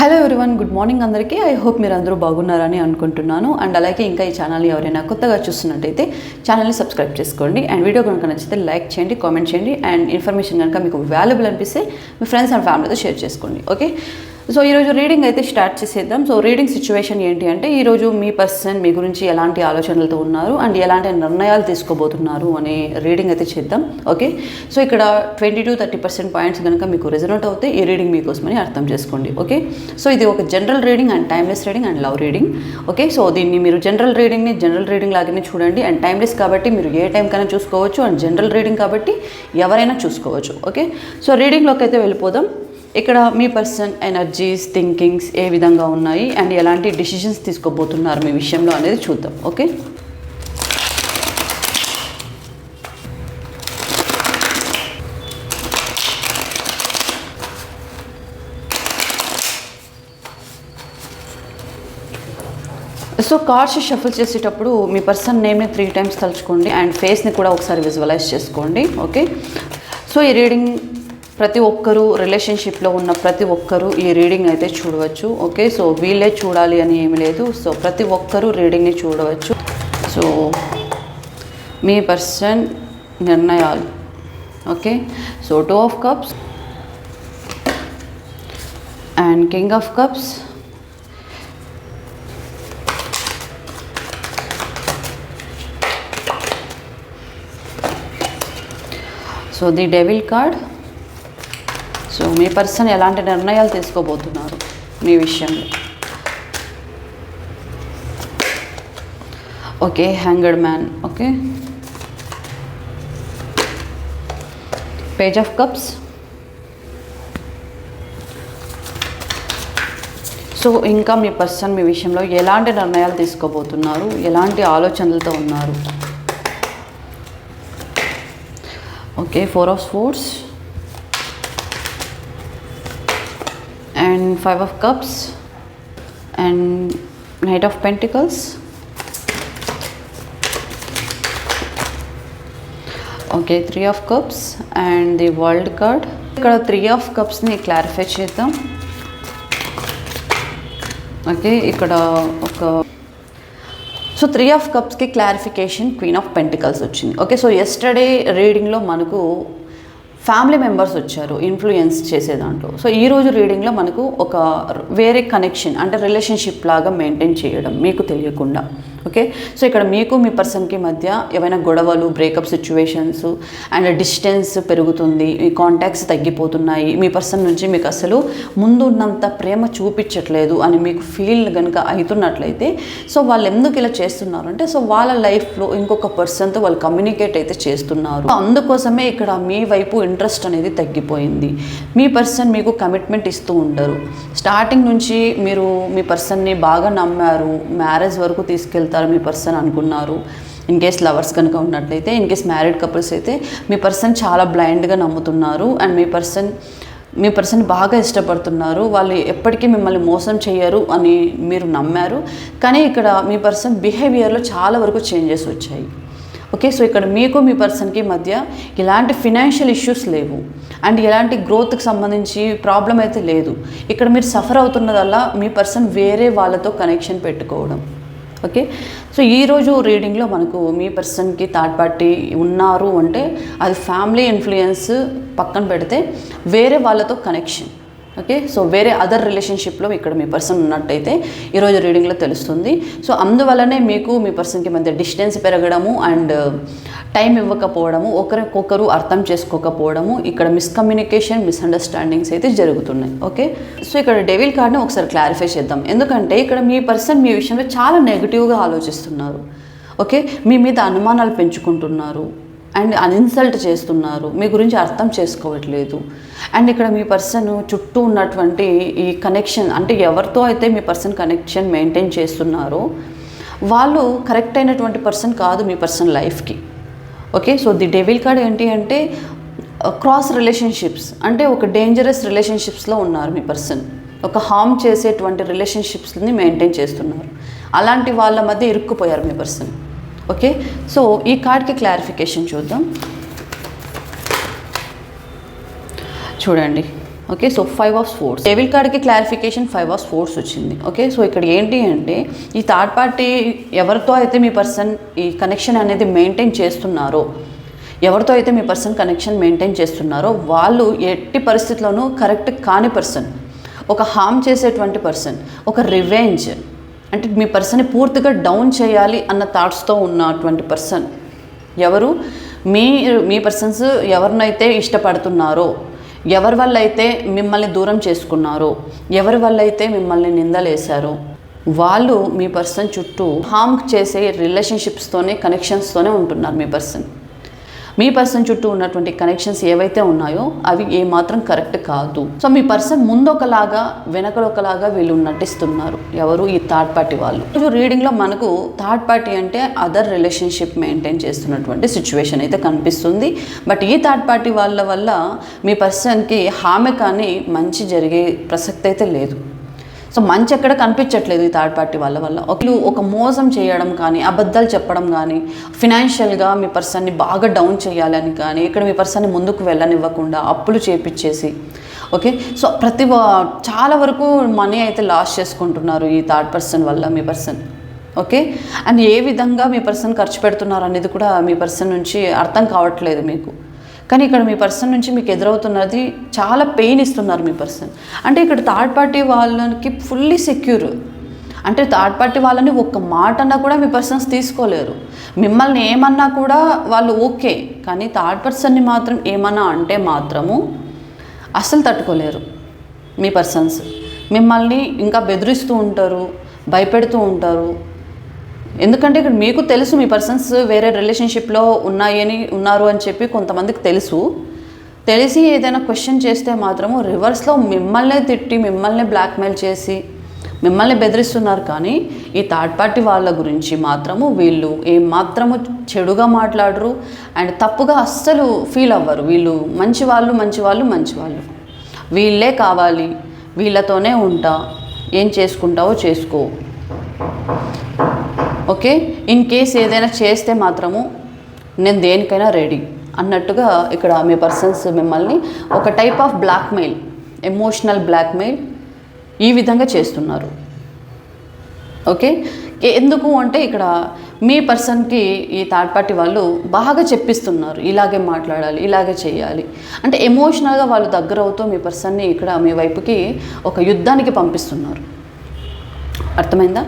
Hello everyone good morning అందరికీ. I hope మీరు అందరూ బాగున్నారని అనుకుంటున్నాను. అండ్ అలాగే ఇంకా ఈ ఛానల్ ఎవరైనా కొత్తగా చూస్తున్నట్టయితే ఛానల్ని సబ్స్క్రైబ్ చేసుకోండి. అండ్ వీడియో కనుక నచ్చితే లైక్ చేయండి కామెంట్ చేయండి. అండ్ ఇన్ఫర్మేషన్ కనుక మీకు వాల్యుబుల్ అనిపిస్తే మీ ఫ్రెండ్స్ అండ్ ఫ్యామిలీతో షేర్ చేసుకోండి. ఓకే సో ఈరోజు రీడింగ్ అయితే స్టార్ట్ చేసేద్దాం. సో రీడింగ్ సిచ్యువేషన్ ఏంటి అంటే ఈరోజు మీ పర్సన్ మీ గురించి ఎలాంటి ఆలోచనలతో ఉన్నారు అండ్ ఎలాంటి నిర్ణయాలు తీసుకోబోతున్నారు అనే రీడింగ్ అయితే చేద్దాం. ఓకే సో ఇక్కడ twenty to thirty percent points కనుక మీకు రిజల్ట్ అవుతే ఈ రీడింగ్ మీకోసమని అర్థం చేసుకోండి. ఓకే సో ఇది ఒక general reading and timeless reading and love reading okay so దీన్ని మీరు జనరల్ రీడింగ్ని జనరల్ రీడింగ్ లాగానే చూడండి. అండ్ టైమ్లెస్ కాబట్టి మీరు ఏ టైంకైనా చూసుకోవచ్చు. అండ్ జనరల్ రీడింగ్ కాబట్టి ఎవరైనా చూసుకోవచ్చు. ఓకే సో రీడింగ్లోకి అయితే వెళ్ళిపోదాం. ఇక్కడ మీ పర్సన్ ఎనర్జీస్ థింకింగ్స్ ఏ విధంగా ఉన్నాయి? అండ్ ఎలాంటి డిసిషన్స్ తీసుకోబోతున్నారు మీ విషయంలో అనేది చూద్దాం ఓకే? సో కార్డ్స్ షఫుల్ చేసేటప్పుడు మీ పర్సన్ నేమ్ని త్రీ టైమ్స్ తలుచుకోండి అండ్ ఫేస్ని కూడా ఒకసారి విజువలైజ్ చేసుకోండి ఓకే? సో ఈ రీడింగ్ ప్రతి ఒక్కరూ రిలేషన్షిప్లో ఉన్న ప్రతి ఒక్కరూ ఈ రీడింగ్ అయితే చూడవచ్చు. ఓకే సో వీళ్ళే చూడాలి అని ఏమి లేదు. సో ప్రతి ఒక్కరూ రీడింగ్ని చూడవచ్చు. సో మీ పర్సన్ నిర్ణయాలు. Okay so two of cups and king of cups so the devil card me person ఎలాంటి నిర్ణయాలు తీసుకోబోతున్నారు మీ విషయంలో? Okay hanged man okay. Page of cups so ఇంకా మీ పర్సన్ మీ విషయంలో ఎలాంటి నిర్ణయాలు తీసుకోబోతున్నారు? ఎలాంటి ఆలోచనలతో ఉన్నారు? Okay four of swords and five of cups and knight of pentacles okay three of cups and the world card ఇక్కడ త్రీ ఆఫ్ కప్స్ని క్లారిఫై చేద్దాం. ఓకే ఇక్కడ ఒక సో త్రీ ఆఫ్ కప్స్కి క్లారిఫికేషన్ క్వీన్ ఆఫ్ పెంటికల్స్ వచ్చింది. Okay so yesterday రీడింగ్లో మనకు family members వచ్చారు ఇన్ఫ్లుయెన్స్ చేసే దాంట్లో సో ఈ రోజు రీడింగ్లో మనకు ఒక వేరే కనెక్షన్ అంటే రిలేషన్షిప్ లాగా మెయింటైన్ చేయడం మీకు తెలియకుండా. ఓకే సో ఇక్కడ మీకు మీ పర్సన్కి మధ్య ఏమైనా గొడవలు బ్రేకప్ సిచ్యువేషన్స్ అండ్ డిస్టెన్స్ పెరుగుతుంది ఈ కాంటాక్ట్స్ తగ్గిపోతున్నాయి మీ పర్సన్ నుంచి మీకు అసలు ముందున్నంత ప్రేమ చూపించట్లేదు అని మీకు ఫీల్ కనుక అవుతున్నట్లయితే సో వాళ్ళు ఎందుకు ఇలా చేస్తున్నారు అంటే సో వాళ్ళ లైఫ్లో ఇంకొక పర్సన్తో వాళ్ళు కమ్యూనికేట్ అయితే చేస్తున్నారు. సో అందుకోసమే ఇక్కడ మీ వైపు ఇంట్రెస్ట్ అనేది తగ్గిపోయింది. మీ పర్సన్ మీకు కమిట్మెంట్ ఇస్తూ ఉండరు. స్టార్టింగ్ నుంచి మీరు మీ పర్సన్ని బాగా నమ్మారు మ్యారేజ్ వరకు తీసుకెళ్తారు మీ పర్సన్ అనుకున్నారు. ఇన్ కేస్ లవర్స్ కనుక ఉన్నట్లయితే ఇన్ కేస్ మ్యారీడ్ కపుల్స్ అయితే మీ పర్సన్ చాలా బ్లైండ్గా నమ్ముతున్నారు. అండ్ మీ పర్సన్ మీ పర్సన్ బాగా ఇష్టపడుతున్నారు. వాళ్ళు ఎప్పటికీ మిమ్మల్ని మోసం చేయరు అని మీరు నమ్మారు. కానీ ఇక్కడ మీ పర్సన్ బిహేవియర్లో చాలా వరకు చేంజెస్ వచ్చాయి. ఓకే సో ఇక్కడ మీకు మీ పర్సన్కి మధ్య ఇలాంటి ఫినాన్షియల్ ఇష్యూస్ లేవు. అండ్ ఎలాంటి గ్రోత్కి సంబంధించి ప్రాబ్లం అయితే లేదు. ఇక్కడ మీరు సఫర్ అవుతున్నదల్లా మీ పర్సన్ వేరే వాళ్ళతో కనెక్షన్ పెట్టుకోవడం. ఓకే సో ఈరోజు రీడింగ్లో మనకు మీ పర్సన్కి థర్డ్ పార్టీ ఉన్నారు అంటే అది ఫ్యామిలీ ఇన్ఫ్లుయెన్స్ పక్కన పెడితే వేరే వాళ్ళతో కనెక్షన్. ఓకే సో వేరే అదర్ రిలేషన్షిప్లో ఇక్కడ మీ పర్సన్ ఉన్నట్టయితే ఈరోజు రీడింగ్లో తెలుస్తుంది. సో అందువల్లనే మీకు మీ పర్సన్కి మధ్య డిస్టెన్స్ పెరగడము అండ్ టైం uh, ఇవ్వకపోవడము ఒకరికొకరు అర్థం చేసుకోకపోవడము ఇక్కడ మిస్కమ్యూనికేషన్ మిస్అండర్స్టాండింగ్స్ అయితే జరుగుతున్నాయి. ఓకే సో ఇక్కడ డెవిల్ కార్డ్ని ఒకసారి క్లారిఫై చేద్దాం. ఎందుకంటే ఇక్కడ మీ పర్సన్ మీ విషయంలో చాలా నెగిటివ్గా ఆలోచిస్తున్నారు. ఓకే మీ మీద అనుమానాలు పెంచుకుంటున్నారు. అండ్ అన్ఇన్సల్ట్ చేస్తున్నారు. మీ గురించి అర్థం చేసుకోవట్లేదు. అండ్ ఇక్కడ మీ పర్సన్ చుట్టూ ఉన్నటువంటి ఈ కనెక్షన్ అంటే ఎవరితో అయితే మీ పర్సన్ కనెక్షన్ మెయింటైన్ చేస్తున్నారో వాళ్ళు కరెక్ట్ అయినటువంటి పర్సన్ కాదు మీ పర్సన్ లైఫ్కి. Okay? So the devil card ఏంటి అంటే క్రాస్ రిలేషన్షిప్స్ అంటే ఒక డేంజరస్ రిలేషన్షిప్స్లో ఉన్నారు మీ పర్సన్. ఒక హామ్ చేసేటువంటి రిలేషన్షిప్స్ని మెయింటైన్ చేస్తున్నారు. అలాంటి వాళ్ళ మధ్య ఇరుక్కుపోయారు మీ పర్సన్. ఓకే? సో ఈ కార్డ్కి క్లారిఫికేషన్ చూద్దాం. చూడండి. Okay? So five of swords devil కార్డ్కి క్లారిఫికేషన్ ఫైవ్ ఆఫ్ స్పోర్ట్స్ వచ్చింది. ఓకే? సో ఇక్కడ ఏంటి అంటే ఈ థర్డ్ పార్టీ ఎవరితో అయితే మీ పర్సన్ ఈ కనెక్షన్ అనేది మెయింటైన్ చేస్తున్నారో ఎవరితో అయితే మీ పర్సన్ కనెక్షన్ మెయింటైన్ చేస్తున్నారో వాళ్ళు ఎట్టి పరిస్థితుల్లోనూ కరెక్ట్ కాని పర్సన్ ఒక హామ్ చేసేటువంటి పర్సన్ ఒక రివెంజ్ అంటే మీ పర్సన్ని పూర్తిగా డౌన్ చేయాలి అన్న థాట్స్తో ఉన్నటువంటి పర్సన్ ఎవరు? మీ మీ పర్సన్స్ ఎవరినైతే ఇష్టపడుతున్నారో ఎవరి వల్ల అయితే మిమ్మల్ని దూరం చేసుకున్నారో ఎవరి వల్ల అయితే మిమ్మల్ని నిందలేశారో వాళ్ళు మీ పర్సన్ చుట్టూ హామ్ చేసే రిలేషన్షిప్స్తోనే కనెక్షన్స్తోనే ఉంటున్నారు మీ పర్సన్. మీ పర్సన్ చుట్టూ ఉన్నటువంటి కనెక్షన్స్ ఏవైతే ఉన్నాయో అవి ఏమాత్రం కరెక్ట్ కాదు. సో మీ పర్సన్ ముందు ఒకలాగా ఒకలాగా వీళ్ళు నటిస్తున్నారు. ఎవరు? ఈ థర్డ్ పార్టీ వాళ్ళు. రీడింగ్లో మనకు థర్డ్ పార్టీ అంటే అదర్ రిలేషన్షిప్ మెయింటైన్ చేస్తున్నటువంటి సిచ్యువేషన్ అయితే కనిపిస్తుంది. బట్ ఈ థర్డ్ పార్టీ వాళ్ళ వల్ల మీ పర్సన్కి హామీ కానీ మంచి జరిగే ప్రసక్తి అయితే లేదు. సో మంచి ఎక్కడ కనిపించట్లేదు ఈ థర్డ్ పార్టీ వాళ్ళ వల్ల. ఒకళ్ళు ఒక మోసం చేయడం కానీ అబద్ధాలు చెప్పడం కానీ ఫినాన్షియల్గా మీ పర్సన్ని బాగా డౌన్ చేయాలని కానీ ఇక్కడ మీ పర్సన్ని ముందుకు వెళ్ళనివ్వకుండా అప్పులు చేపించేసి ఓకే? సో ప్రతి చాలా వరకు మనీ అయితే లాస్ చేసుకుంటున్నారు ఈ థర్డ్ పర్సన్ వల్ల మీ పర్సన్ ఓకే? అండ్ ఏ విధంగా మీ పర్సన్ ఖర్చు పెడుతున్నారు అనేది కూడా మీ పర్సన్ నుంచి అర్థం కావట్లేదు మీకు. కానీ ఇక్కడ మీ పర్సన్ నుంచి మీకు ఎదురవుతున్నది చాలా పెయిన్ ఇస్తున్నారు మీ పర్సన్ అంటే ఇక్కడ థర్డ్ పార్టీ వాళ్ళకి ఫుల్లీ సెక్యూర్ అంటే థర్డ్ పార్టీ వాళ్ళని ఒక్క మాట అన్నా కూడా మీ పర్సన్స్ తీసుకోలేరు. మిమ్మల్ని ఏమన్నా కూడా వాళ్ళు ఓకే కానీ థర్డ్ పర్సన్ని మాత్రం ఏమన్నా అంటే మాత్రము అస్సలు తట్టుకోలేరు మీ పర్సన్స్ మిమ్మల్ని ఇంకా బెదిరిస్తూ ఉంటారు భయపెడుతూ ఉంటారు. ఎందుకంటే ఇక్కడ మీకు తెలుసు మీ పర్సన్స్ వేరే రిలేషన్షిప్లో ఉన్నాయని ఉన్నారు అని చెప్పి కొంతమందికి తెలుసు. తెలిసి ఏదైనా క్వశ్చన్ చేస్తే మాత్రము రివర్స్లో మిమ్మల్నే తిట్టి మిమ్మల్ని బ్లాక్మెయిల్ చేసి మిమ్మల్ని బెదిరిస్తున్నారు. కానీ ఈ థర్డ్ పార్టీ వాళ్ళ గురించి మాత్రము వీళ్ళు ఏం మాత్రము చెడుగా మాట్లాడరు అండ్ తప్పుగా అస్సలు ఫీల్ అవ్వరు. వీళ్ళు మంచి వాళ్ళు మంచి వాళ్ళు మంచి వాళ్ళు. వీళ్ళే కావాలి. వీళ్ళతోనే ఉంటా. ఏం చేసుకుంటావో చేసుకో. ఓకే? ఇన్ కేస్ ఏదైనా చేస్తే మాత్రము నేను దేనికైనా రెడీ అన్నట్టుగా ఇక్కడ మీ పర్సన్స్ మిమ్మల్ని ఒక type of blackmail emotional blackmail ఈ విధంగా చేస్తున్నారు. ఓకే? ఎందుకు అంటే ఇక్కడ మీ పర్సన్కి ఈ థర్డ్ పార్టీ వాళ్ళు బాగా చెప్పిస్తున్నారు. ఇలాగే మాట్లాడాలి ఇలాగే చేయాలి. అంటే ఎమోషనల్గా వాళ్ళు దగ్గర అవుతూ మీ పర్సన్ని ఇక్కడ మీ వైపుకి ఒక యుద్ధానికి పంపిస్తున్నారు. అర్థమైందా?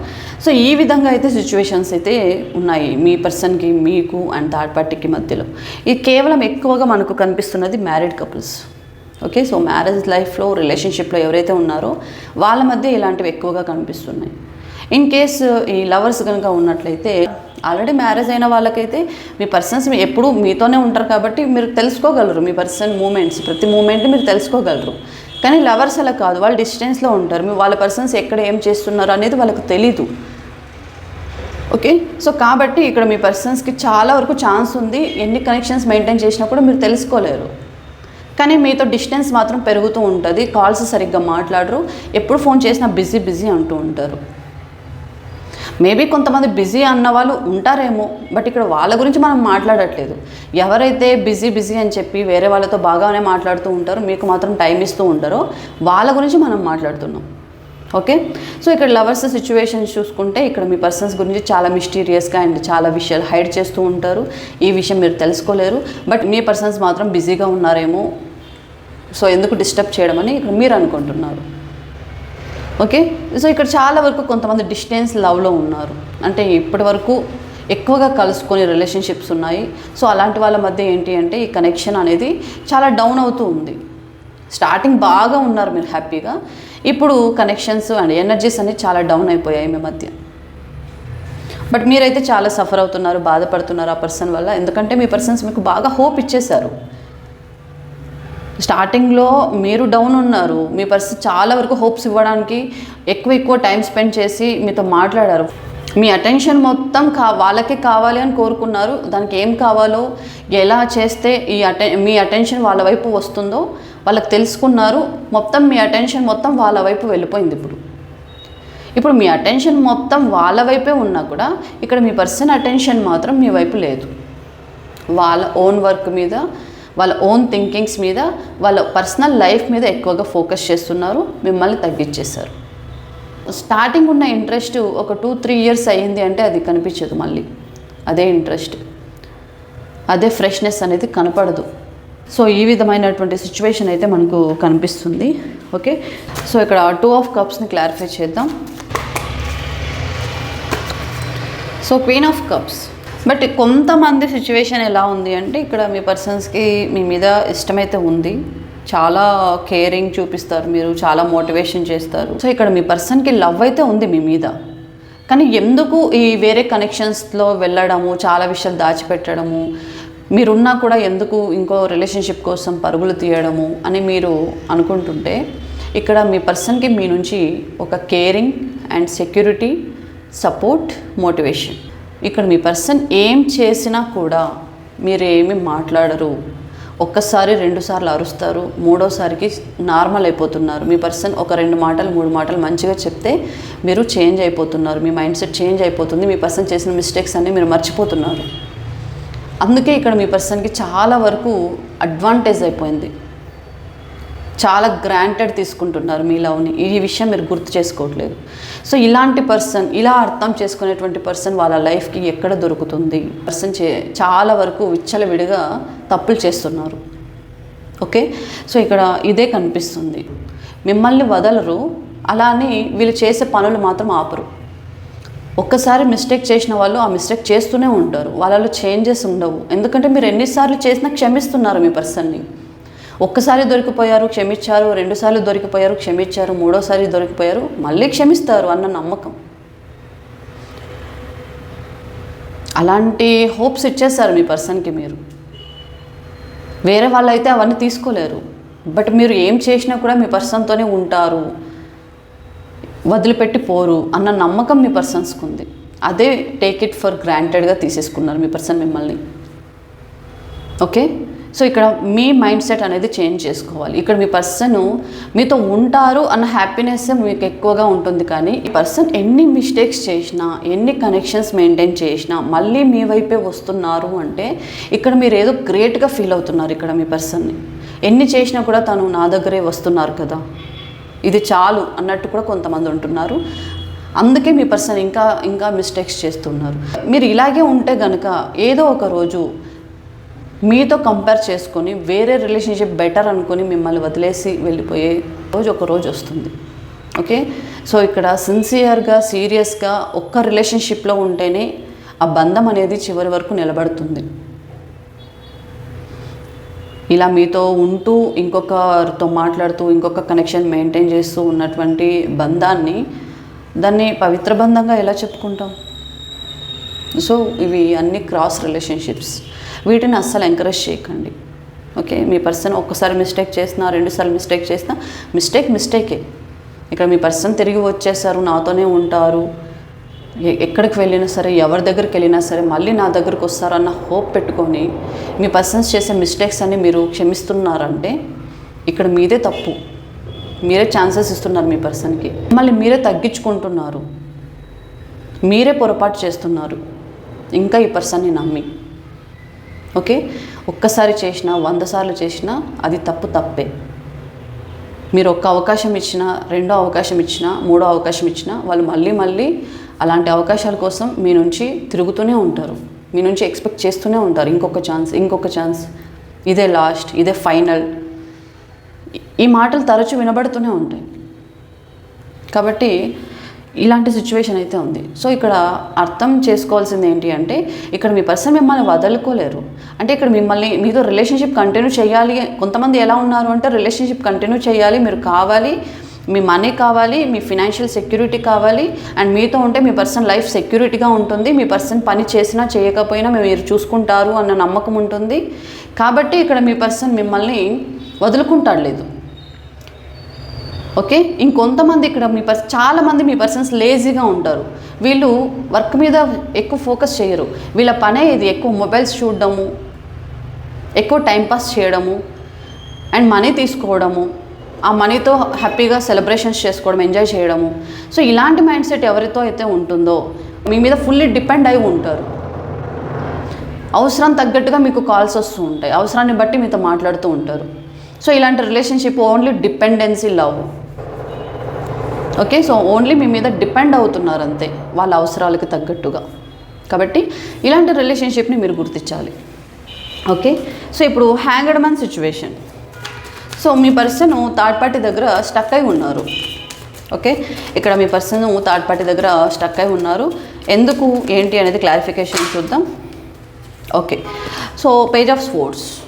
సో ఈ విధంగా అయితే సిచ్యువేషన్స్ అయితే ఉన్నాయి మీ పర్సన్కి మీకు అండ్ థర్డ్ పార్టీకి మధ్యలో. ఇది కేవలం ఎక్కువగా మనకు కనిపిస్తున్నది married couples okay so marriage లైఫ్లో రిలేషన్షిప్లో ఎవరైతే ఉన్నారో వాళ్ళ మధ్య ఇలాంటివి ఎక్కువగా కనిపిస్తున్నాయి. ఇన్ కేస్ ఈ లవర్స్ కనుక ఉన్నట్లయితే ఆల్రెడీ మ్యారేజ్ అయిన వాళ్ళకైతే మీ పర్సన్స్ ఎప్పుడు మీతోనే ఉంటారు కాబట్టి మీరు తెలుసుకోగలరు. మీ పర్సన్ మూమెంట్స్ ప్రతి మూమెంట్ని మీరు తెలుసుకోగలరు. కానీ లవర్స్ అలా కాదు. వాళ్ళు డిస్టెన్స్లో ఉంటారు. మీ వాళ్ళ పర్సన్స్ ఎక్కడ ఏం చేస్తున్నారు అనేది వాళ్ళకు తెలీదు. ఓకే? సో కాబట్టి ఇక్కడ మీ పర్సన్స్కి చాలా వరకు ఛాన్స్ ఉంది. ఎన్ని కనెక్షన్స్ మెయింటైన్ చేసినా కూడా మీరు తెలుసుకోలేరు. కానీ మీతో డిస్టెన్స్ మాత్రం పెరుగుతూ ఉంటుంది. కాల్స్ సరిగ్గా మాట్లాడరు. ఎప్పుడు ఫోన్ చేసినా బిజీ బిజీ అంటూ ఉంటారు. మేబీ కొంతమంది బిజీ అన్న వాళ్ళు ఉంటారేమో బట్ ఇక్కడ వాళ్ళ గురించి మనం మాట్లాడట్లేదు. ఎవరైతే బిజీ బిజీ అని చెప్పి వేరే వాళ్ళతో బాగానే మాట్లాడుతూ ఉంటారో మీకు మాత్రం టైం ఇస్తూ ఉంటారో వాళ్ళ గురించి మనం మాట్లాడుతున్నాం. ఓకే? సో ఇక్కడ లవర్స్ సిచ్యువేషన్స్ చూసుకుంటే ఇక్కడ మీ పర్సన్స్ గురించి చాలా మిస్టీరియస్గా అండ్ చాలా విషయాలు హైడ్ చేస్తూ ఉంటారు. ఈ విషయం మీరు తెలుసుకోలేరు. బట్ మీ పర్సన్స్ మాత్రం బిజీగా ఉన్నారేమో. సో ఎందుకు డిస్టర్బ్ చేయడం అని ఇక్కడ మీరు అనుకుంటున్నారు. ఓకే? సో ఇక్కడ చాలా వరకు కొంతమంది డిస్టెన్స్ లవ్లో ఉన్నారు. అంటే ఇప్పటి వరకు ఎక్కువగా కలుసుకొని రిలేషన్షిప్స్ ఉన్నాయి. సో అలాంటి వాళ్ళ మధ్య ఏంటి అంటే ఈ కనెక్షన్ అనేది చాలా డౌన్ అవుతూ ఉంది. స్టార్టింగ్ బాగా ఉన్నారు మీరు హ్యాపీగా. ఇప్పుడు కనెక్షన్స్ అండ్ ఎనర్జీస్ అనేవి చాలా డౌన్ అయిపోయాయి మీ మధ్య. బట్ మీరైతే చాలా సఫర్ అవుతున్నారు బాధపడుతున్నారు ఆ పర్సన్ వల్ల. ఎందుకంటే మీ పర్సన్స్ మీకు బాగా హోప్ ఇచ్చేశారు. స్టార్టింగ్లో మీరు డౌన్ ఉన్నారు. మీ పర్సన్ చాలా వరకు హోప్స్ ఇవ్వడానికి ఎక్కువ ఎక్కువ టైం స్పెండ్ చేసి మీతో మాట్లాడారు. మీ అటెన్షన్ మొత్తం కా వాళ్ళకే కావాలి అని కోరుకున్నారు. దానికి ఏం కావాలో ఎలా చేస్తే ఈ అటె మీ అటెన్షన్ వాళ్ళ వైపు వస్తుందో వాళ్ళకి తెలుసుకున్నారు. మొత్తం మీ అటెన్షన్ మొత్తం వాళ్ళ వైపు వెళ్ళిపోయింది ఇప్పుడు. ఇప్పుడు మీ అటెన్షన్ మొత్తం వాళ్ళ వైపే ఉన్నా కూడా ఇక్కడ మీ పర్సన్ అటెన్షన్ మాత్రం మీ వైపు లేదు. వాళ్ళ ఓన్ వర్క్ మీద వాళ్ళ ఓన్ థింకింగ్స్ మీద వాళ్ళ పర్సనల్ లైఫ్ మీద ఎక్కువగా ఫోకస్ చేస్తున్నారు మిమ్మల్ని తగ్గించేశారు. స్టార్టింగ్ ఉన్న ఇంట్రెస్ట్ ఒక టూ త్రీ ఇయర్స్ అయ్యింది అంటే అది కనిపించదు మళ్ళీ. అదే ఇంట్రెస్ట్ అదే ఫ్రెష్నెస్ అనేది కనపడదు. సో ఈ విధమైనటువంటి సిచ్యువేషన్ అయితే మనకు కనిపిస్తుంది. ఓకే సో ఇక్కడ టూ ఆఫ్ కప్స్ని క్లారిఫై చేద్దాం. So queen of cups but కొంతమంది సిచ్యువేషన్ ఎలా ఉంది అంటే ఇక్కడ మీ పర్సన్స్కి మీ మీద ఇష్టమైతే ఉంది. చాలా కేరింగ్ చూపిస్తారు మీరు చాలా మోటివేషన్ చేస్తారు. సో ఇక్కడ మీ పర్సన్కి లవ్ అయితే ఉంది మీ మీద. కానీ ఎందుకు ఈ వేరే కనెక్షన్స్లో వెళ్ళడము చాలా విషయాలు దాచిపెట్టడము మీరున్నా కూడా ఎందుకు ఇంకో రిలేషన్షిప్ కోసం పరుగులు తీయడము అని మీరు అనుకుంటుంటే ఇక్కడ మీ పర్సన్కి మీ నుంచి ఒక caring and security support motivation ఇక్కడ మీ పర్సన్ ఏం చేసినా కూడా మీరు ఏమి మాట్లాడరు. ఒక్కసారి రెండుసార్లు అరుస్తారు మూడోసారికి నార్మల్ అయిపోతున్నారు. మీ పర్సన్ ఒక రెండు మాటలు మూడు మాటలు మంచిగా చెప్తే మీరు చేంజ్ అయిపోతున్నారు. మీ మైండ్ సెట్ చేంజ్ అయిపోతుంది. మీ పర్సన్ చేసిన మిస్టేక్స్ అన్నీ మీరు మర్చిపోతున్నారు. అందుకే ఇక్కడ మీ పర్సన్కి చాలా వరకు అడ్వాంటేజ్ అయిపోయింది. చాలా గ్రాంటెడ్ తీసుకుంటున్నారు మీ లవ్ని ఈ విషయం మీరు గుర్తు చేసుకోవట్లేదు. సో ఇలాంటి పర్సన్ ఇలా అర్థం చేసుకునేటువంటి పర్సన్ వాళ్ళ లైఫ్కి ఎక్కడ దొరుకుతుంది? పర్సన్ చే చాలా వరకు విచ్చలవిడిగా తప్పులు చేస్తున్నారు. ఓకే సో ఇక్కడ ఇదే కనిపిస్తుంది. మిమ్మల్ని వదలరు అలానే వీళ్ళు చేసే పనులు మాత్రం ఆపరు. ఒక్కసారి మిస్టేక్ చేసిన వాళ్ళు ఆ మిస్టేక్ చేస్తూనే ఉంటారు. వాళ్ళలో చేంజెస్ ఉండవు. ఎందుకంటే మీరు ఎన్నిసార్లు చేసినా క్షమిస్తున్నారు మీ పర్సన్ని ఒక్కసారి దొరికిపోయారు క్షమించారు రెండుసార్లు దొరికిపోయారు క్షమించారు మూడోసారి దొరికిపోయారు మళ్ళీ క్షమిస్తారు అన్న నమ్మకం. అలాంటి హోప్స్ ఇచ్చేస్తారు మీ పర్సన్కి మీరు. వేరే వాళ్ళైతే అవన్నీ తీసుకోలేరు. బట్ మీరు ఏం చేసినా కూడా మీ పర్సన్తోనే ఉంటారు. వదిలిపెట్టి పోరు అన్న నమ్మకం మీ పర్సన్స్కి ఉంది. అదే టేక్ ఇట్ ఫర్ గ్రాంటెడ్గా తీసేసుకున్నారు మీ పర్సన్ మిమ్మల్ని. ఓకే? సో ఇక్కడ మీ మైండ్ సెట్ అనేది చేంజ్ చేసుకోవాలి. ఇక్కడ మీ పర్సన్ మీతో ఉంటారు అన్న హ్యాపీనెస్ మీకు ఎక్కువగా ఉంటుంది కానీ ఈ పర్సన్ ఎన్ని మిస్టేక్స్ చేసినా ఎన్ని కనెక్షన్స్ మెయింటైన్ చేసినా మళ్ళీ మీ వైపే వస్తున్నారు అంటే ఇక్కడ మీరు ఏదో గ్రేట్గా ఫీల్ అవుతున్నారు ఇక్కడ మీ పర్సన్ని. ఎన్ని చేసినా కూడా తను నా దగ్గరే వస్తున్నారు కదా. ఇది చాలు అన్నట్టు కూడా కొంతమంది ఉంటున్నారు. అందుకే మీ పర్సన్ ఇంకా ఇంకా మిస్టేక్స్ చేస్తున్నారు. మీరు ఇలాగే ఉంటే గనక ఏదో ఒక రోజు మీతో కంపేర్ చేసుకొని వేరే రిలేషన్షిప్ బెటర్ అనుకొని మిమ్మల్ని వదిలేసి వెళ్ళిపోయే రోజు ఒక రోజు వస్తుంది. ఓకే సో ఇక్కడ సిన్సియర్గా సీరియస్గా ఒక్క రిలేషన్షిప్లో ఉంటేనే ఆ బంధం అనేది చివరి వరకు నిలబడుతుంది. ఇలా మీతో ఉంటూ ఇంకొకరితో మాట్లాడుతూ ఇంకొక కనెక్షన్ మెయింటైన్ చేస్తూ ఉన్నటువంటి బంధాన్ని దాన్ని పవిత్ర బంధంగా ఎలా చెప్పుకుంటాం? సో ఇవి అన్ని క్రాస్ రిలేషన్షిప్స్ వీటిని అస్సలు ఎంకరేజ్ చేయకండి. ఓకే మీ పర్సన్ ఒక్కసారి మిస్టేక్ చేసినా రెండుసార్లు మిస్టేక్ చేసినా మిస్టేక్ మిస్టేకే ఇక్కడ మీ పర్సన్ తిరిగి వచ్చేసారు నాతోనే ఉంటారు. ఎక్కడికి వెళ్ళినా సరే ఎవరి దగ్గరికి వెళ్ళినా సరే మళ్ళీ నా దగ్గరికి వస్తారన్న హోప్ పెట్టుకొని మీ పర్సన్స్ చేసే మిస్టేక్స్ అన్ని మీరు క్షమిస్తున్నారంటే ఇక్కడ మీదే తప్పు. మీరే ఛాన్సెస్ ఇస్తున్నారు మీ పర్సన్కి మళ్ళీ మీరే తగ్గించుకుంటున్నారు. మీరే పొరపాటు చేస్తున్నారు. ఇంకా ఈ పర్సన్ని నమ్మి. ఓకే? ఒక్కసారి చేసినా వంద సార్లు చేసినా అది తప్పు తప్పే. మీరు ఒక్క అవకాశం ఇచ్చినా రెండో అవకాశం ఇచ్చినా మూడో అవకాశం ఇచ్చినా వాళ్ళు మళ్ళీ మళ్ళీ అలాంటి అవకాశాల కోసం మీ నుంచి తిరుగుతూనే ఉంటారు. మీ నుంచి ఎక్స్పెక్ట్ చేస్తూనే ఉంటారు. ఇంకొక ఛాన్స్ ఇంకొక ఛాన్స్. ఇదే లాస్ట్ ఇదే ఫైనల్. ఈ మాటలు తరచూ వినబడుతూనే ఉంటాయి. కాబట్టి ఇలాంటి సిచ్యువేషన్ అయితే ఉంది. సో ఇక్కడ అర్థం చేసుకోవాల్సింది ఏంటి అంటే ఇక్కడ మీ పర్సన్ మిమ్మల్ని వదులుకోలేరు. అంటే ఇక్కడ మిమ్మల్ని మీతో రిలేషన్షిప్ కంటిన్యూ చేయాలి. కొంతమంది ఎలా ఉన్నారు అంటే రిలేషన్షిప్ కంటిన్యూ చేయాలి. మీరు కావాలి మీ మనీ కావాలి మీ ఫినాన్షియల్ సెక్యూరిటీ కావాలి. అండ్ మీతో ఉంటే మీ పర్సన్ లైఫ్ సెక్యూరిటీగా ఉంటుంది. మీ పర్సన్ పని చేసినా చేయకపోయినా మీరు చూసుకుంటారు అన్న నమ్మకం ఉంటుంది. కాబట్టి ఇక్కడ మీ పర్సన్ మిమ్మల్ని వదులుకుంటాడు లేదు. ఓకే? ఇంకొంతమంది ఇక్కడ మీ పర్సన్ చాలామంది మీ పర్సన్స్ లేజీగా ఉంటారు. వీళ్ళు వర్క్ మీద ఎక్కువ ఫోకస్ చేయరు. వీళ్ళ పనే ఇది ఎక్కువ మొబైల్స్ చూడడము ఎక్కువ టైంపాస్ చేయడము అండ్ మనీ తీసుకోవడము ఆ మనీతో హ్యాపీగా సెలబ్రేషన్స్ చేసుకోవడం ఎంజాయ్ చేయడము. సో ఇలాంటి మైండ్ సెట్ ఎవరితో అయితే ఉంటుందో మీ మీద ఫుల్లీ డిపెండ్ అయి ఉంటారు. అవసరం తగ్గట్టుగా మీకు కాల్స్ వస్తూ ఉంటాయి. అవసరాన్ని బట్టి మీతో మాట్లాడుతూ ఉంటారు. సో ఇలాంటి relationship only dependency love. Okay? So only మీ మీద డిపెండ్ అవుతున్నారు అంతే వాళ్ళ అవసరాలకు తగ్గట్టుగా. కాబట్టి ఇలాంటి రిలేషన్షిప్ని మీరు గుర్తించాలి. ఓకే? సో ఇప్పుడు హ్యాంగడ్ మ్యాన్ సిచ్యువేషన్. సో మీ పర్సన్ థర్డ్ పార్టీ దగ్గర స్టక్ అయి ఉన్నారు. ఓకే? ఇక్కడ మీ పర్సన్ థర్డ్ పార్టీ దగ్గర స్టక్ అయి ఉన్నారు. ఎందుకు? ఏంటి అనేది క్లారిఫికేషన్ చూద్దాం. Okay? So page of sports.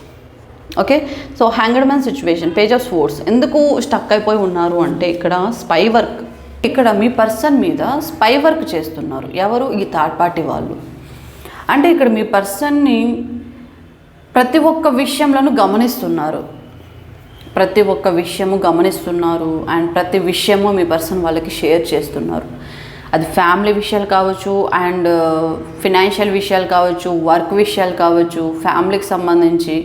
Okay so hanged man situation page of sports ఎందుకు స్టక్ అయిపోయి ఉన్నారు అంటే ఇక్కడ స్పై వర్క్ ఇక్కడ మీ పర్సన్ మీద స్పై వర్క్ చేస్తున్నారు. ఎవరు? ఈ థర్డ్ పార్టీ వాళ్ళు. అంటే ఇక్కడ మీ పర్సన్ని ప్రతి ఒక్క విషయంలోనూ గమనిస్తున్నారు. ప్రతి ఒక్క విషయము గమనిస్తున్నారు అండ్ ప్రతి విషయము మీ పర్సన్ వాళ్ళకి షేర్ చేస్తున్నారు. అది ఫ్యామిలీ విషయాలు కావచ్చు అండ్ ఫినాన్షియల్ uh, విషయాలు కావచ్చు వర్క్ విషయాలు కావచ్చు ఫ్యామిలీకి సంబంధించి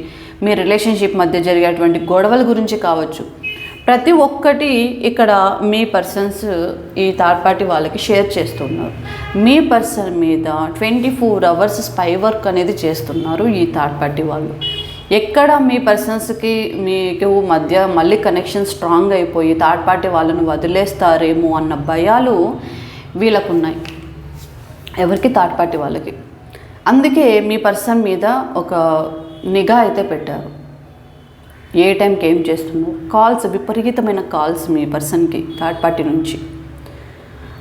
మీ రిలేషన్షిప్ మధ్య జరిగేటువంటి గొడవల గురించి కావచ్చు. ప్రతి ఒక్కటి ఇక్కడ మీ పర్సన్స్ ఈ థర్డ్ పార్టీ వాళ్ళకి షేర్ చేస్తున్నారు. మీ పర్సన్ మీద twenty four hours spy work అనేది చేస్తున్నారు ఈ థర్డ్ పార్టీ వాళ్ళు. ఎక్కడ మీ పర్సన్స్కి మీకు మధ్య మళ్ళీ కనెక్షన్ స్ట్రాంగ్ అయిపోయి థర్డ్ పార్టీ వాళ్ళను వదిలేస్తారేమో అన్న భయాలు వీళ్ళకు ఉన్నాయి ఎవరికి? థర్డ్ పార్టీ వాళ్ళకి. అందుకే మీ పర్సన్ మీద ఒక నిఘా అయితే పెట్టారు. ఏ టైంకి ఏం చేస్తున్నారు కాల్స్ విపరీతమైన కాల్స్ మీ పర్సన్కి థర్డ్ పార్టీ నుంచి.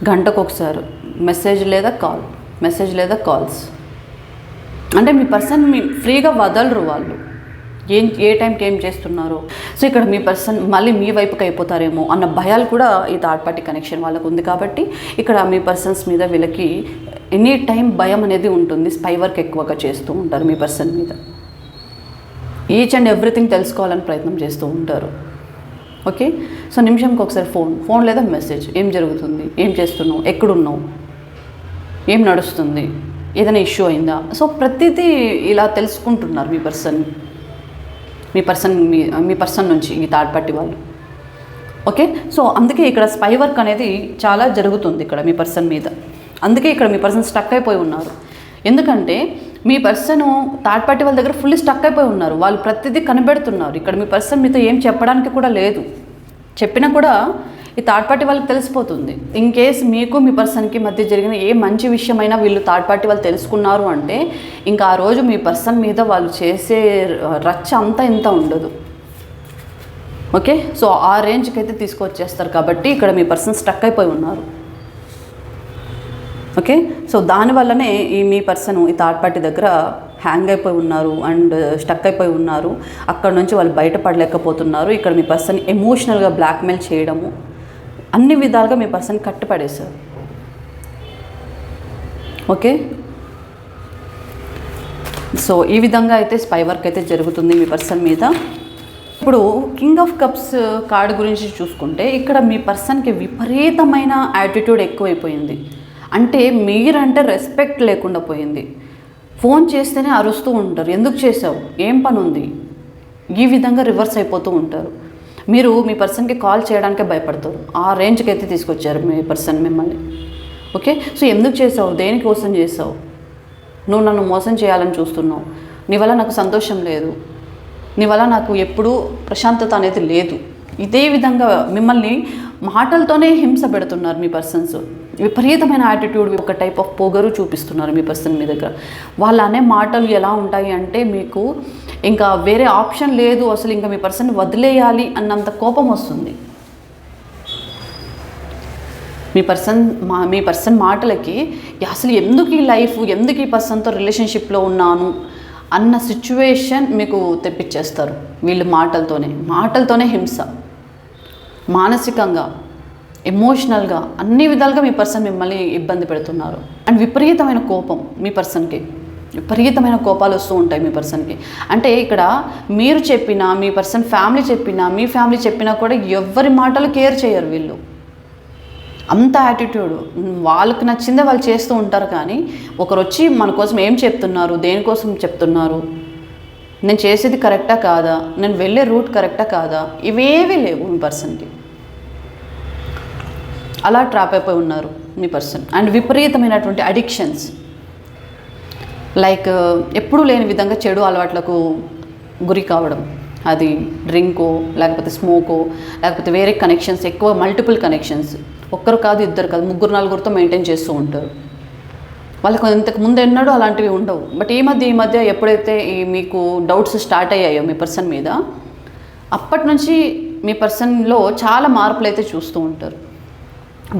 గంటకు ఒకసారి మెసేజ్ లేదా కాల్? మెసేజ్ లేదా కాల్స్? అంటే మీ పర్సన్ మీ ఫ్రీగా వదలరు వాళ్ళు. ఏం ఏ టైంకి ఏం చేస్తున్నారు? సో ఇక్కడ మీ పర్సన్ మళ్ళీ మీ వైపుకి అయిపోతారేమో అన్న భయాలు కూడా ఈ థర్డ్ పార్టీ కనెక్షన్ వాళ్ళకు ఉంది కాబట్టి ఇక్కడ మీ పర్సన్స్ మీద వీళ్ళకి ఎనీ టైం భయం అనేది ఉంటుంది స్పై వర్క్ ఎక్కువగా చేస్తూ ఉంటారు మీ పర్సన్ మీద. ఈచ్ అండ్ ఎవ్రీథింగ్ తెలుసుకోవాలని ప్రయత్నం చేస్తూ ఉంటారు. ఓకే సో నిమిషంకి ఒకసారి ఫోన్. ఫోన్ లేదా మెసేజ్. ఏం జరుగుతుంది? ఏం చేస్తున్నావు? ఎక్కడున్నావు? ఏం నడుస్తుంది? ఏదైనా ఇష్యూ అయిందా? సో ప్రతిదీ ఇలా తెలుసుకుంటున్నారు మీ పర్సన్. మీ పర్సన్ మీ మీ పర్సన్ నుంచి ఈ థర్డ్ పార్టీ వాళ్ళు. ఓకే సో అందుకే ఇక్కడ స్పై వర్క్ అనేది చాలా జరుగుతుంది ఇక్కడ మీ పర్సన్ మీద. అందుకే ఇక్కడ మీ పర్సన్ స్టక్ అయిపోయి ఉన్నారు. ఎందుకంటే మీ పర్సన్ థర్డ్ పార్టీ వాళ్ళ దగ్గర ఫుల్లీ స్టక్ అయిపోయి ఉన్నారు. వాళ్ళు ప్రతిదీ కనిపెడుతున్నారు. ఇక్కడ మీ పర్సన్ మీతో ఏం చెప్పడానికి కూడా లేదు. చెప్పినా కూడా ఈ థర్డ్ పార్టీ వాళ్ళకి తెలిసిపోతుంది. ఇన్ కేస్ మీకు మీ పర్సన్కి మధ్య జరిగిన ఏ మంచి విషయమైనా వీళ్ళు థర్డ్ పార్టీ వాళ్ళు తెలుసుకున్నారు అంటే ఇంకా ఆ రోజు మీ పర్సన్ మీద వాళ్ళు చేసే రచ్చ అంతా ఇంత ఉండదు. ఓకే? సో ఆ రేంజ్కి అయితే తీసుకొచ్చేస్తారు కాబట్టి ఇక్కడ మీ పర్సన్ స్టక్ అయిపోయి ఉన్నారు. ఓకే? సో దానివల్లనే ఈ మీ పర్సన్ ఈ థర్డ్ పార్టీ దగ్గర హ్యాంగ్ అయిపోయి ఉన్నారు అండ్ స్టక్ అయిపోయి ఉన్నారు. అక్కడ నుంచి వాళ్ళు బయటపడలేకపోతున్నారు. ఇక్కడ మీ పర్సన్ ఎమోషనల్గా బ్లాక్మెయిల్ చేయడము. అన్ని విధాలుగా మీ పర్సన్ కట్టుపడేశారు ఓకే? సో ఈ విధంగా అయితే స్పై వర్క్ అయితే జరుగుతుంది మీ పర్సన్ మీద. ఇప్పుడు కింగ్ ఆఫ్ కప్స్ కార్డు గురించి చూసుకుంటే ఇక్కడ మీ పర్సన్కి విపరీతమైన యాటిట్యూడ్ ఎక్కువైపోయింది. అంటే మీరంటే రెస్పెక్ట్ లేకుండా పోయింది. ఫోన్ చేస్తేనే అరుస్తూ ఉంటారు. ఎందుకు చేసావు ఏం పని ఉంది ఈ విధంగా రివర్స్ అయిపోతూ ఉంటారు. మీరు మీ పర్సన్కి కాల్ చేయడానికే భయపడతారు. ఆ రేంజ్కి అయితే తీసుకొచ్చారు మీ పర్సన్ మిమ్మల్ని. ఓకే? సో ఎందుకు చేసావు దేనికోసం చేసావు నువ్వు నన్ను మోసం చేయాలని చూస్తున్నావు. నీ వల్ల నాకు సంతోషం లేదు. నీ వల్ల నాకు ఎప్పుడూ ప్రశాంతత అనేది లేదు. ఇదే విధంగా మిమ్మల్ని మాటలతోనే హింస పెడుతున్నారు మీ పర్సన్స్ విపరీతమైన యాటిట్యూడ్ ఒక టైప్ ఆఫ్ పొగరు చూపిస్తున్నారు మీ పర్సన్ మీ దగ్గర. వాళ్ళు అనే మాటలు ఎలా ఉంటాయి అంటే మీకు ఇంకా వేరే ఆప్షన్ లేదు అసలు ఇంకా మీ పర్సన్ వదిలేయాలి అన్నంత కోపం వస్తుంది. మీ పర్సన్ మా మీ పర్సన్ మాటలకి అసలు ఎందుకు ఈ లైఫ్ ఎందుకు ఈ పర్సన్తో రిలేషన్షిప్లో ఉన్నాను? అన్న సిచ్యువేషన్ మీకు తెప్పించేస్తారు వీళ్ళు మాటలతోనే. మాటలతోనే హింస. మానసికంగా. ఎమోషనల్గా అన్ని విధాలుగా మీ పర్సన్ మిమ్మల్ని ఇబ్బంది పెడుతున్నారు. అండ్ విపరీతమైన కోపం మీ పర్సన్కి విపరీతమైన కోపాలు వస్తూ ఉంటాయి మీ పర్సన్కి అంటే ఇక్కడ మీరు చెప్పినా మీ పర్సన్ ఫ్యామిలీ చెప్పినా మీ ఫ్యామిలీ చెప్పినా కూడా ఎవరి మాటలు కేర్ చేయరు వీళ్ళు. అంత యాటిట్యూడ్ వాళ్ళకి నచ్చిందే వాళ్ళు చేస్తూ ఉంటారు కానీ ఒకరు వచ్చి మన కోసం ఏం చెప్తున్నారు దేనికోసం చెప్తున్నారు? నేను చేసేది కరెక్టా కాదా? నేను వెళ్ళే రూట్ కరెక్టా కాదా? ఇవేవీ లేవు మీ పర్సన్కి అలా ట్రాప్ అయిపోయి ఉన్నారు మీ పర్సన్ అండ్ విపరీతమైనటువంటి అడిక్షన్స్ లైక్ uh, ఎప్పుడూ లేని విధంగా చెడు అలవాట్లకు గురి కావడం. అది డ్రింకో లేకపోతే స్మోకో లేకపోతే వేరే కనెక్షన్స్ ఎక్కువ మల్టిపుల్ కనెక్షన్స్ ఒక్కరు కాదు ఇద్దరు కాదు ముగ్గురు నలుగురితో మెయింటైన్ చేస్తూ ఉంటారు. వాళ్ళకు ఇంతకు ముందు ఎన్నడూ అలాంటివి ఉండవు. బట్ ఈ మధ్య ఈ మధ్య ఎప్పుడైతే ఈ మీకు డౌట్స్ స్టార్ట్ అయ్యాయో మీ పర్సన్ మీద అప్పటి నుంచి మీ పర్సన్లో చాలా మార్పులు అయితే చూస్తూ ఉంటారు.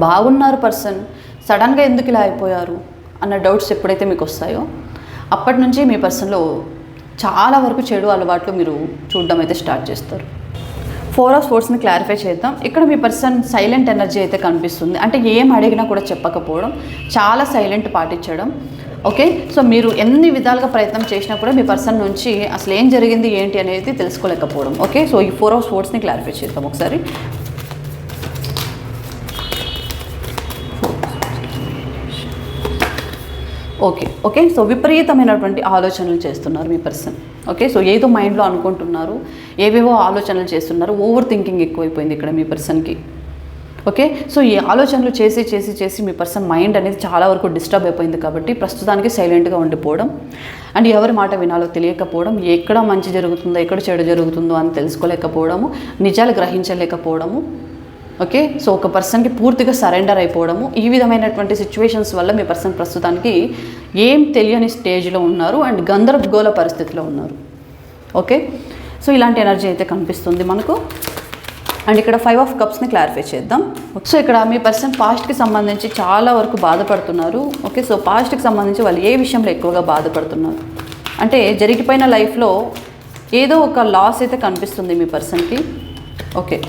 బాగున్నారు పర్సన్ సడన్గా ఎందుకు ఇలా అయిపోయారు అన్న డౌట్స్ ఎప్పుడైతే మీకు వస్తాయో అప్పటి నుంచి మీ పర్సన్లో చాలా వరకు చెడు అలవాట్లు మీరు చూడడం అయితే స్టార్ట్ చేస్తారు. ఫోర్ ఆఫ్ స్పోర్ట్స్ని క్లారిఫై చేద్దాం. ఇక్కడ మీ పర్సన్ సైలెంట్ ఎనర్జీ అయితే కనిపిస్తుంది. అంటే ఏం అడిగినా కూడా చెప్పకపోవడం చాలా సైలెంట్ పాటించడం. ఓకే సో మీరు ఎన్ని విధాలుగా ప్రయత్నం చేసినా కూడా మీ పర్సన్ నుంచి అసలు ఏం జరిగింది ఏంటి అనేది తెలుసుకోలేకపోవడం. ఓకే సో ఈ ఫోర్ ఆఫ్ స్పోర్ట్స్ని క్లారిఫై చేద్దాం ఒకసారి. ఓకే ఓకే సో విపరీతమైనటువంటి ఆలోచనలు చేస్తున్నారు మీ పర్సన్ ఓకే సో ఏదో మైండ్లో అనుకుంటున్నారు ఏవేవో ఆలోచనలు చేస్తున్నారు ఓవర్ థింకింగ్ ఎక్కువైపోయింది ఇక్కడ మీ పర్సన్కి ఓకే సో ఈ ఆలోచనలు చేసి చేసి చేసి మీ పర్సన్ మైండ్ అనేది చాలా వరకు డిస్టర్బ్ అయిపోయింది కాబట్టి ప్రస్తుతానికి సైలెంట్గా ఉండిపోవడం అండ్ ఎవరి మాట వినాలో తెలియకపోవడం ఎక్కడ మంచి జరుగుతుందో ఎక్కడ చెడు జరుగుతుందో అని తెలుసుకోలేకపోవడము నిజాలు గ్రహించలేకపోవడము ఓకే? సో ఒక పర్సన్కి పూర్తిగా సరెండర్ అయిపోవడము ఈ విధమైనటువంటి సిచ్యువేషన్స్ వల్ల మీ పర్సన్ ప్రస్తుతానికి ఏం తెలియని స్టేజ్లో ఉన్నారు అండ్ గందరగోళ పరిస్థితిలో ఉన్నారు. ఓకే? సో ఇలాంటి ఎనర్జీ అయితే కనిపిస్తుంది మనకు. అండ్ ఇక్కడ ఫైవ్ ఆఫ్ కప్స్ని క్లారిఫై చేద్దాం. సో ఇక్కడ మీ పర్సన్ పాస్ట్కి సంబంధించి చాలా వరకు బాధపడుతున్నారు. ఓకే? సో పాస్ట్కి సంబంధించి వాళ్ళు ఏ విషయంలో ఎక్కువగా బాధపడుతున్నారు? అంటే జరిగిపోయిన లైఫ్లో ఏదో ఒక లాస్ అయితే కనిపిస్తుంది మీ పర్సన్కి. Okay?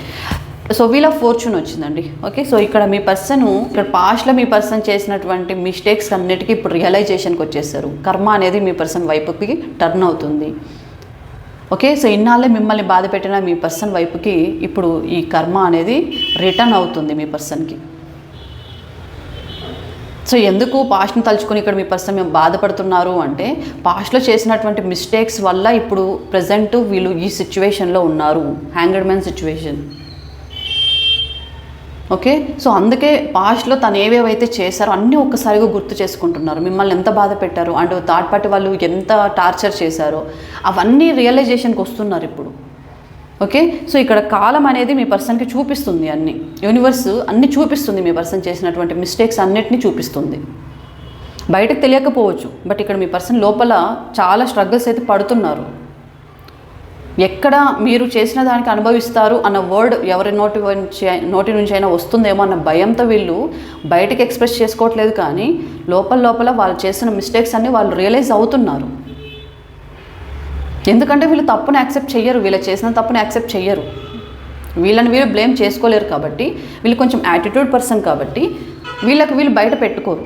So wheel of fortune వచ్చిందండి. ఓకే సో ఇక్కడ మీ పర్సన్ ఇక్కడ పాస్ట్లో మీ పర్సన్ చేసినటువంటి మిస్టేక్స్ అన్నిటికీ ఇప్పుడు రియలైజేషన్కి వచ్చేస్తారు కర్మ అనేది మీ పర్సన్ వైపుకి టర్న్ అవుతుంది. ఓకే సో ఇన్నాళ్ళే మిమ్మల్ని బాధ పెట్టిన మీ పర్సన్ వైపుకి ఇప్పుడు ఈ కర్మ అనేది రిటర్న్ అవుతుంది మీ పర్సన్కి సో ఎందుకు పాస్ట్ని తలుచుకొని ఇక్కడ మీ పర్సన్ మేము బాధపడుతున్నారు అంటే పాస్ట్లో చేసినటువంటి మిస్టేక్స్ వల్ల ఇప్పుడు ప్రజెంట్ వీళ్ళు ఈ సిచ్యువేషన్లో ఉన్నారు. Hanged man situation okay? So అందుకే పాస్ట్లో తను ఏవేవైతే చేశారో అన్నీ ఒక్కసారిగా గుర్తు చేసుకుంటున్నారు. మిమ్మల్ని ఎంత బాధ పెట్టారు? అండ్ థర్డ్ పార్టీ వాళ్ళు ఎంత టార్చర్ చేశారో? అవన్నీ రియలైజేషన్కి వస్తున్నారు ఇప్పుడు. ఓకే? సో ఇక్కడ కాలం అనేది మీ పర్సన్కి చూపిస్తుంది అన్ని. యూనివర్స్ అన్ని చూపిస్తుంది మీ పర్సన్ చేసినటువంటి మిస్టేక్స్ అన్నిటినీ చూపిస్తుంది. బయటకు తెలియకపోవచ్చు. బట్ ఇక్కడ మీ పర్సన్ లోపల చాలా స్ట్రగుల్స్ అయితే పడుతున్నారు. ఎక్కడ మీరు చేసిన దానికి అనుభవిస్తారు అన్న వర్డ్ ఎవరి నోటి నుంచి నోటి నుంచి అయినా వస్తుందేమో అన్న భయంతో వీళ్ళు బయటకు ఎక్స్ప్రెస్ చేసుకోవట్లేదు కానీ లోపల లోపల వాళ్ళు చేసిన మిస్టేక్స్ అన్ని వాళ్ళు రియలైజ్ అవుతున్నారు. ఎందుకంటే వీళ్ళు తప్పును యాక్సెప్ట్ చెయ్యరు వీళ్ళు చేసిన తప్పుని యాక్సెప్ట్ చెయ్యరు. వీళ్ళని వీళ్ళు బ్లేమ్ చేసుకోలేరు కాబట్టి వీళ్ళు కొంచెం యాటిట్యూడ్ పర్సన్ కాబట్టి వీళ్ళకి వీళ్ళు బయట పెట్టుకోరు.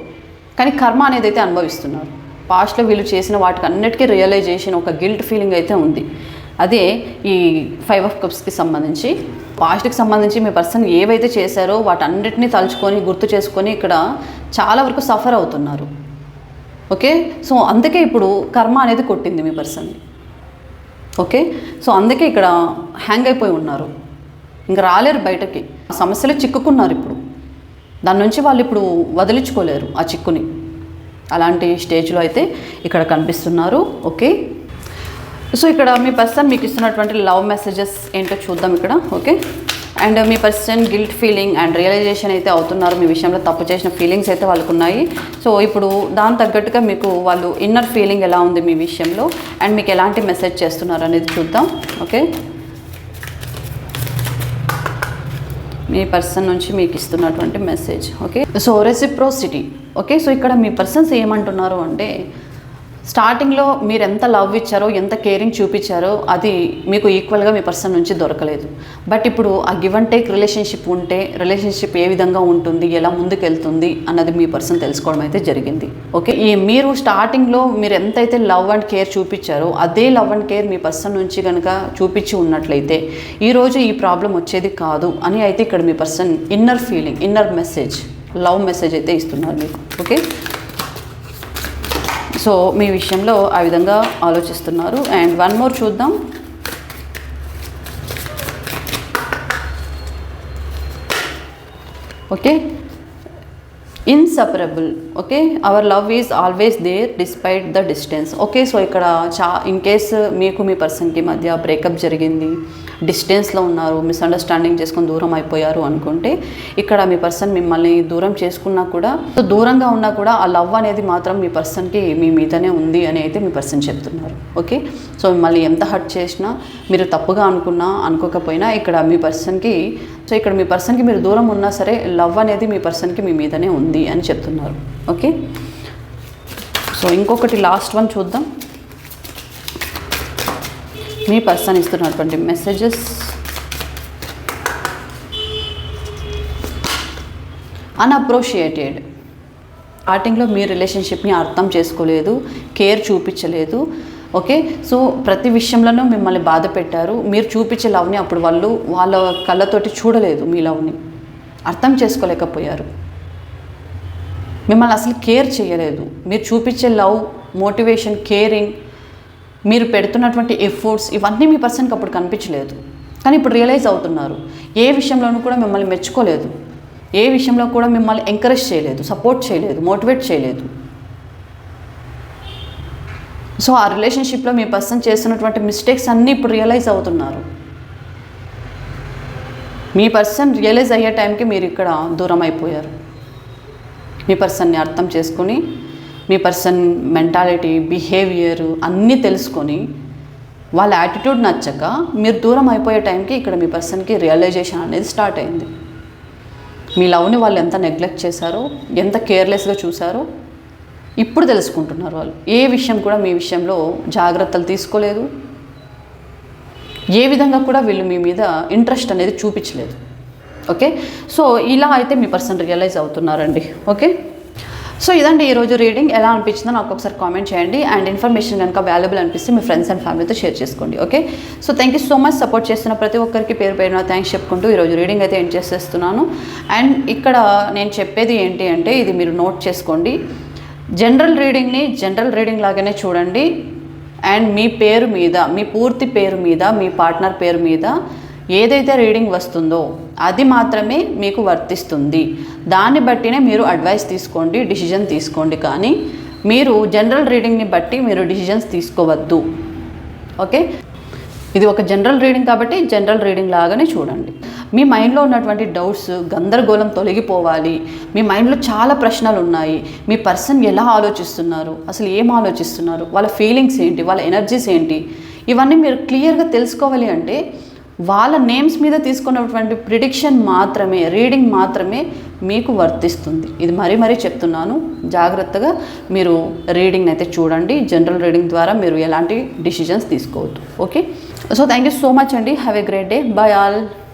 కానీ కర్మ అనేది అయితే అనుభవిస్తున్నారు. పాస్ట్లో వీళ్ళు చేసిన వాటికి అన్నిటికీ రియలైజేషన్ ఒక గిల్ట్ ఫీలింగ్ అయితే ఉంది. అదే ఈ ఫైవ్ ఆఫ్ కప్స్కి సంబంధించి పాస్ట్కి సంబంధించి మీ పర్సన్ ఏవైతే చేశారో వాటన్నిటిని తలుచుకొని గుర్తు చేసుకొని ఇక్కడ చాలా వరకు సఫర్ అవుతున్నారు. ఓకే? సో అందుకే ఇప్పుడు కర్మ అనేది కొట్టింది మీ పర్సన్ని ఓకే? సో అందుకే ఇక్కడ హ్యాంగ్ అయిపోయి ఉన్నారు. ఇంకా రాలేరు బయటకి. ఆ సమస్యలు చిక్కుకున్నారు ఇప్పుడు. దాని నుంచి వాళ్ళు ఇప్పుడు వదిలించుకోలేరు ఆ చిక్కుని. అలాంటి స్టేజ్లో అయితే ఇక్కడ కనిపిస్తున్నారు. ఓకే? సో ఇక్కడ మీ పర్సన్ మీకు ఇస్తున్నటువంటి లవ్ మెసేజెస్ ఏంటో చూద్దాం ఇక్కడ okay and me person guilt feeling and realization అయితే అవుతున్నారు మీ విషయంలో తప్పు చేసిన ఫీలింగ్స్ అయితే వాళ్ళకు ఉన్నాయి సో ఇప్పుడు దాని తగ్గట్టుగా మీకు వాళ్ళు ఇన్నర్ ఫీలింగ్ ఎలా ఉంది మీ విషయంలో? అండ్ మీకు ఎలాంటి మెసేజ్ చేస్తున్నారు అనేది చూద్దాం ఓకే మీ పర్సన్ నుంచి మీకు ఇస్తున్నటువంటి message okay so reciprocity okay so ఇక్కడ మీ పర్సన్స్ ఏమంటున్నారు అంటే స్టార్టింగ్లో మీరు ఎంత లవ్ ఇచ్చారో ఎంత కేరింగ్ చూపించారో అది మీకు ఈక్వల్గా మీ పర్సన్ నుంచి దొరకలేదు. బట్ ఇప్పుడు ఆ గివ్ అండ్ టేక్ రిలేషన్షిప్ ఉంటే రిలేషన్షిప్ ఏ విధంగా ఉంటుంది ఎలా ముందుకెళ్తుంది అన్నది మీ పర్సన్ తెలుసుకోవడం అయితే జరిగింది. ఓకే? ఈ మీరు స్టార్టింగ్లో మీరు ఎంతైతే లవ్ అండ్ కేర్ చూపించారో అదే లవ్ అండ్ కేర్ మీ పర్సన్ నుంచి కనుక చూపించి ఉన్నట్లయితే ఈరోజు ఈ ప్రాబ్లం వచ్చేది కాదు అని అయితే ఇక్కడ మీ person inner feeling inner message love message అయితే ఇస్తున్నారు మీకు ఓకే? సో మీ విషయంలో ఆ విధంగా ఆలోచిస్తున్నారు. అండ్ వన్ మోర్ చూద్దాం. Okay. Inseparable okay. Our love is always there despite the distance okay. So ఇక్కడ చా ఇన్ కేస్ మీకు మీ పర్సన్కి మధ్య బ్రేకప్ జరిగింది డిస్టెన్స్లో ఉన్నారు మిస్అండర్స్టాండింగ్ చేసుకొని దూరం అయిపోయారు అనుకుంటే ఇక్కడ మీ పర్సన్ మిమ్మల్ని దూరం చేసుకున్నా కూడా దూరంగా ఉన్నా కూడా ఆ లవ్ అనేది మాత్రం మీ పర్సన్కి మీ మీదనే ఉంది అని అయితే మీ పర్సన్ చెప్తున్నారు. ఓకే? సో మిమ్మల్ని ఎంత హర్ట్ చేసినా మీరు తప్పుగా అనుకున్నా అనుకోకపోయినా ఇక్కడ మీ పర్సన్కి సో ఇక్కడ మీ పర్సన్కి మీరు దూరం ఉన్నా సరే లవ్ అనేది మీ పర్సన్కి మీ మీదనే ఉంది అని చెప్తున్నారు. ఓకే? సో ఇంకొకటి లాస్ట్ వన్ చూద్దాం. మీ పర్సన్ ఇస్తున్నటువంటి మెసేజెస్ అన్అప్రోషియేటెడ్ స్టార్టింగ్లో మీ రిలేషన్షిప్ని అర్థం చేసుకోలేదు కేర్ చూపించలేదు ఓకే సో ప్రతి విషయంలోనూ మిమ్మల్ని బాధ పెట్టారు. మీరు చూపించే లవ్ని అప్పుడు వాళ్ళు వాళ్ళ కళ్ళతోటి చూడలేదు మీ లవ్ని అర్థం చేసుకోలేకపోయారు. మిమ్మల్ని అసలు కేర్ చేయలేదు. మీరు చూపించే లవ్ మోటివేషన్ కేరింగ్ మీరు పెడుతున్నటువంటి ఎఫర్ట్స్ ఇవన్నీ మీ పర్సన్కి అప్పుడు కనిపించలేదు. కానీ ఇప్పుడు రియలైజ్ అవుతున్నారు. ఏ విషయంలోనూ కూడా మిమ్మల్ని మెచ్చుకోలేదు. ఏ విషయంలో కూడా మిమ్మల్ని ఎంకరేజ్ చేయలేదు సపోర్ట్ చేయలేదు మోటివేట్ చేయలేదు. సో ఆ రిలేషన్షిప్లో మీ పర్సన్ చేస్తున్నటువంటి మిస్టేక్స్ అన్నీ ఇప్పుడు రియలైజ్ అవుతున్నారు. మీ పర్సన్ రియలైజ్ అయ్యే టైంకి మీరు ఇక్కడ దూరం అయిపోయారు. మీ పర్సన్ని అర్థం చేసుకుని మీ పర్సన్ మెంటాలిటీ బిహేవియర్ అన్నీ తెలుసుకొని వాళ్ళ యాటిట్యూడ్ నచ్చక మీరు దూరం అయిపోయే టైంకి ఇక్కడ మీ పర్సన్కి రియలైజేషన్ అనేది స్టార్ట్ అయింది. మీ లవ్ని వాళ్ళు ఎంత నెగ్లెక్ట్ చేశారో ఎంత కేర్లెస్గా చూశారో ఇప్పుడు తెలుసుకుంటున్నారు వాళ్ళు. ఏ విషయం కూడా మీ విషయంలో జాగ్రత్తలు తీసుకోలేదు. ఏ విధంగా కూడా వీళ్ళు మీ మీద ఇంట్రెస్ట్ అనేది చూపించలేదు. ఓకే? సో ఇలా అయితే మీ పర్సన్ రియలైజ్ అవుతున్నారండి. ఓకే? సో ఇదండి ఈరోజు రీడింగ్. ఎలా అనిపించిందో నాకు ఒకసారి కామెంట్ చేయండి. అండ్ ఇన్ఫర్మేషన్ కనుక వాల్యుబుల్ అనిపిస్తే మీ ఫ్రెండ్స్ అండ్ ఫ్యామిలీతో షేర్ చేసుకోండి okay? So thank you so much support చేస్తున్న ప్రతి ఒక్కరికి పేరు పేరున థ్యాంక్స్ చెప్పుకుంటూ ఈరోజు రీడింగ్ అయితే ఎండ్ చేసేస్తున్నాను. అండ్ ఇక్కడ నేను చెప్పేది ఏంటి అంటే ఇది మీరు నోట్ చేసుకోండి. జనరల్ రీడింగ్ని జనరల్ రీడింగ్ లాగానే చూడండి. అండ్ మీ పేరు మీద మీ పూర్తి పేరు మీద మీ పార్ట్నర్ పేరు మీద ఏదైతే రీడింగ్ వస్తుందో అది మాత్రమే మీకు వర్తిస్తుంది. దాన్ని బట్టినే మీరు అడ్వైస్ తీసుకోండి డిసిజన్ తీసుకోండి. కానీ మీరు జనరల్ రీడింగ్ని బట్టి మీరు డిసిజన్స్ తీసుకోవద్దు. ఓకే? ఇది ఒక జనరల్ రీడింగ్ కాబట్టి జనరల్ రీడింగ్ లాగానే చూడండి. మీ మైండ్లో ఉన్నటువంటి డౌట్స్ గందరగోళం తొలగిపోవాలి. మీ మైండ్లో చాలా ప్రశ్నలు ఉన్నాయి. మీ పర్సన్ ఎలా ఆలోచిస్తున్నారు? అసలు ఏం ఆలోచిస్తున్నారు? వాళ్ళ ఫీలింగ్స్ ఏంటి? వాళ్ళ ఎనర్జీస్ ఏంటి? ఇవన్నీ మీరు క్లియర్గా తెలుసుకోవాలి అంటే వాళ్ళ నేమ్స్ మీద తీసుకున్నటువంటి ప్రిడిక్షన్ మాత్రమే రీడింగ్ మాత్రమే మీకు వర్తిస్తుంది. ఇది మరీ మరీ చెప్తున్నాను. జాగ్రత్తగా మీరు రీడింగ్ అయితే చూడండి. జనరల్ రీడింగ్ ద్వారా మీరు ఎలాంటి డిసిజన్స్ తీసుకోవద్దు. Okay? So thank you so much అండి. Have a great day. Bye all.